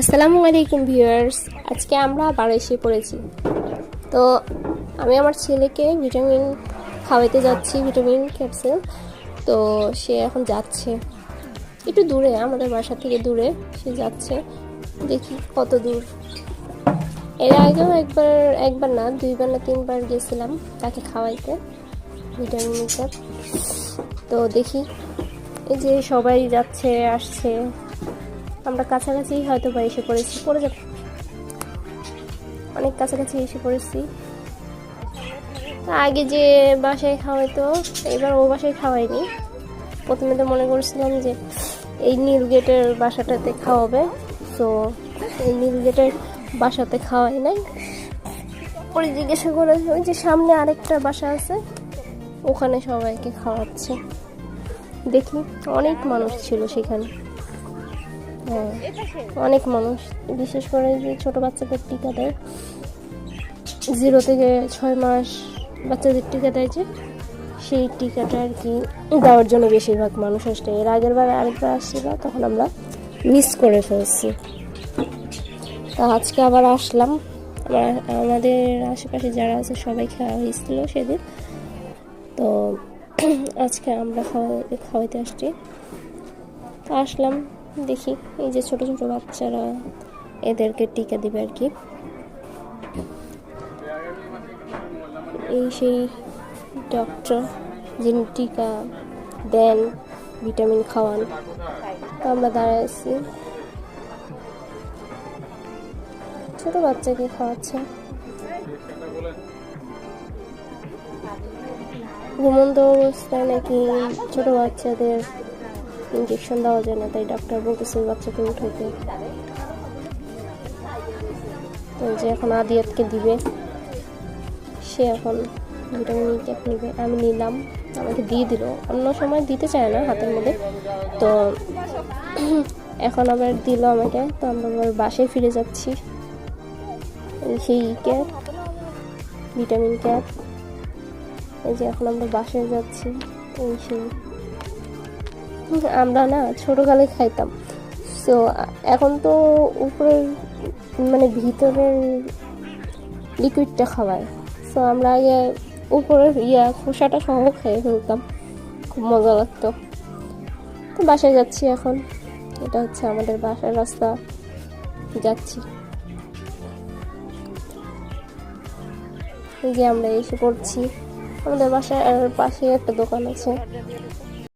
আসসালামু আলাইকুম ভিউয়ার্স। আজকে আমরা আবার এসে পড়েছি। তো আমি আমার ছেলেকে ভিটামিন খাওয়াইতে যাচ্ছি, ভিটামিন ক্যাপসুল। তো সে এখন যাচ্ছে। একটু দূরে, আমাদের বাসা থেকে দূরে সে যাচ্ছে। দেখি কত দূর এর আগেও একবার একবার না, দুইবার না তিনবার গেছিলাম তাকে খাওয়াইতে, ভিটামিন ক্যাপ তো দেখি, এই যে সবাই যাচ্ছে, আসছে। আমরা কাছাকাছি হয়তো বা এসে পড়েছি, পড়ে যাব। অনেক কাছাকাছি এসে পড়েছি। আগে যে বাসায় খাওয়াইতো, এবার ও বাসায় খাওয়াইনি প্রথমে তো মনে করছিলাম যে এই নীল গেটের বাসাটাতে খাওয়াবে তো এই নীল গেটের বাসাতে খাওয়াই নাই। পরে জিজ্ঞাসা করে, ওই যে সামনে আরেকটা বাসা আছে, ওখানে সবাইকে খাওয়াচ্ছে। দেখি, অনেক মানুষ ছিল সেখানে। হ্যাঁ। অনেক মানুষ, বিশেষ করে যে ছোট বাচ্চাদের টিকা দেয়। জিরো থেকে ছয় মাস বাচ্চাদের টিকা দেয় যে, সেই টিকাটা আর কি দেওয়ার জন্য বেশিরভাগ মানুষ আসছে এর আগের বার আরেকবার আসছিল, তখন আমরা মিস করে ফেলছি। তা আজকে আবার আসলাম। আমাদের আশেপাশে যারা আছে, সবাই খাওয়া হয়েছিল সেদিন। তো আজকে আমরা খাওয়া, খাওয়াইতে আসছি। তো আসলাম। দেখি, এই যে ছোট ছোট বাচ্চারা এদেরকে টিকা দিবে আর কি। এই সেই ডক্টর যিনি টিকা দেন ভিটামিন খাওয়ান আমরা দাঁড়ায় আছি। ছোট বাচ্চাকে খাওয়াচ্ছে। ঘুমন্ত অবস্থায় নাকি ছোট বাচ্চাদের ইঞ্জেকশন দেওয়া যায় না তাই ডাক্তার বলতেছে বাচ্চাকে উঠাইতে। যে এখন আদিয়াতকে দিবে। সে এখন ভিটামিন ক্যাপ নিবে। আমি নিলাম, আমাকে দিয়ে দিল। অন্য সময় দিতে চায় না হাতের মধ্যে। তো এখন আবার দিল আমাকে। তো আমরা আবার বাসায় ফিরে যাচ্ছি। সেই ক্যাপ ভিটামিন ক্যাপ এই যে এখন আমরা বাসায় যাচ্ছি। এই সেই। আমরা না ছোটোকালে খাইতাম। সো এখন তো উপরের মানে ভিতরের লিকুইডটা খাওয়ায়। সো আমরা আগে উপরের ইয়া খোসাটা সহ খেয়ে ফেলতাম। খুব মজা লাগতো। তো বাসায় যাচ্ছি এখন। এটা হচ্ছে আমাদের বাসার রাস্তা। যাচ্ছি। এই যে আমরা এসে পড়ছি। আমাদের বাসার পাশে একটা দোকান আছে।